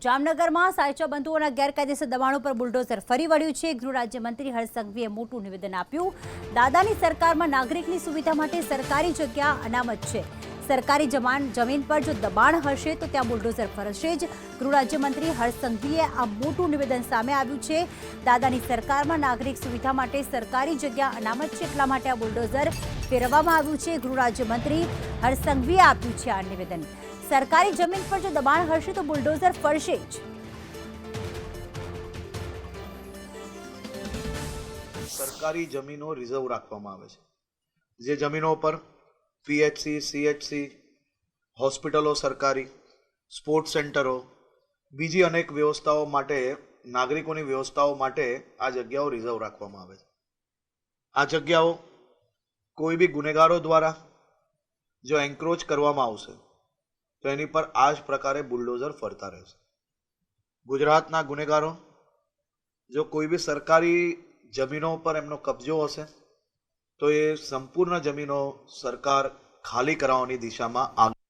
જામનગરમાં સાયચા બંધુઓના ગેરકાયદેસર દબાણો પર બુલડોઝર ફરી વળ્યું છે. ગૃહ રાજ્યમંત્રી હર્ષ સંઘવીએ મોટું નિવેદન આપ્યું. દાદાની સરકારમાં નાગરિકની સુવિધા માટે સરકારી જગ્યા અનામત છે. સરકારી જમાન, જમીન પર જો દબાણ હશે તો ત્યાં બુલડોઝર ફરશે જ. ગૃહ રાજ્યમંત્રી હર્ષ સંઘવીએ આ મોટું નિવેદન સામે આવ્યું છે. દાદાની સરકારમાં નાગરિક સુવિધા માટે સરકારી જગ્યા અનામત છે એટલા માટે આ બુલડોઝર ફેરવવામાં આવ્યું છે. ગૃહ રાજ્યમંત્રી હર્ષ સંઘવીએ આપ્યું છે આ નિવેદન. સરકારી જમીન પર જો દબાણ હશે તો બુલડોઝર ફરશે જ. સરકારી જમીનો રિઝર્વ રાખવામાં આવે છે. જે જમીનો પર પીએચસી, સીએચસી, હોસ્પિટલો સરકારી, સ્પોર્ટ્સ સેન્ટરો, બીજી અનેક વ્યવસ્થાઓ માટે, નાગરિકોની વ્યવસ્થાઓ માટે આ જગ્યાઓ રિઝર્વ રાખવામાં આવે છે. આ જગ્યાઓ કોઈ બી ગુનેગારો દ્વારા જો એન્ક્રોચ કરવામાં આવશે તો એની પર આ જ પ્રકારે બુલડોઝર ફરતા રહેશે. ગુજરાતના ગુનેગારો, જો કોઈ બી સરકારી જમીનો પર એમનો કબજો હશે, તો એ સંપૂર્ણ જમીનો સરકાર ખાલી કરાવવાની દિશામાં આગ